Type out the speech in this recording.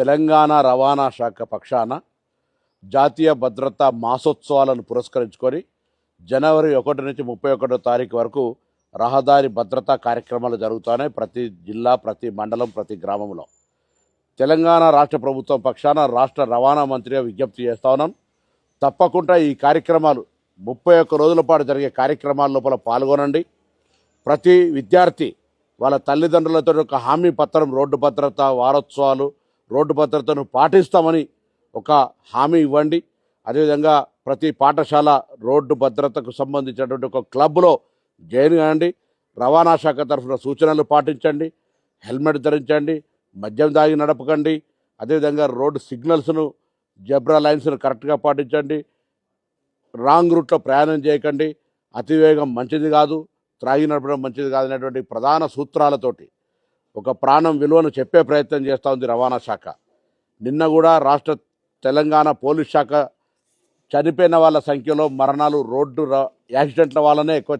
తెలంగాణ రవాణా శాఖ పక్షాన జాతీయ భద్రతా మాసోత్సవాలను పురస్కరించుకొని జనవరి ఒకటి నుంచి ముప్పై ఒకటో తారీఖు వరకు రహదారి భద్రతా కార్యక్రమాలు జరుగుతున్నాయి ప్రతి జిల్లా ప్రతి మండలం ప్రతి గ్రామంలో. తెలంగాణ రాష్ట్ర ప్రభుత్వం పక్షాన రాష్ట్ర రవాణా మంత్రిగా విజ్ఞప్తి చేస్తా ఉన్నాం. తప్పకుండా ఈ కార్యక్రమాలు ముప్పై ఒక్క రోజుల పాటు జరిగే కార్యక్రమాల లోపల పాల్గొనండి. ప్రతి విద్యార్థి వాళ్ళ తల్లిదండ్రులతో ఒక హామీ పత్రం రోడ్డు భద్రత వారోత్సవాలు రోడ్డు భద్రతను పాటిస్తామని ఒక హామీ ఇవ్వండి. అదేవిధంగా ప్రతి పాఠశాల రోడ్డు భద్రతకు సంబంధించినటువంటి ఒక క్లబ్లో జాయిన్ కాండి. రవాణా శాఖ తరఫున సూచనలు పాటించండి. హెల్మెట్ ధరించండి. మద్యం దాగి నడపకండి. అదేవిధంగా రోడ్డు సిగ్నల్స్ను జబ్రా లైన్స్ను కరెక్ట్గా పాటించండి. రాంగ్ రూట్లో ప్రయాణం చేయకండి. అతివేగం మంచిది కాదు. త్రాగి నడపడం మంచిది కాదు అనేటువంటి ప్రధాన సూత్రాలతోటి ఒక ప్రాణం విలువను చెప్పే ప్రయత్నం చేస్తూ ఉంది రవాణా శాఖ. నిన్న కూడా రాష్ట్ర తెలంగాణ పోలీస్ శాఖ చనిపోయిన వాళ్ళ సంఖ్యలో మరణాలు రోడ్డు యాక్సిడెంట్ల వల్లనే ఎక్కువ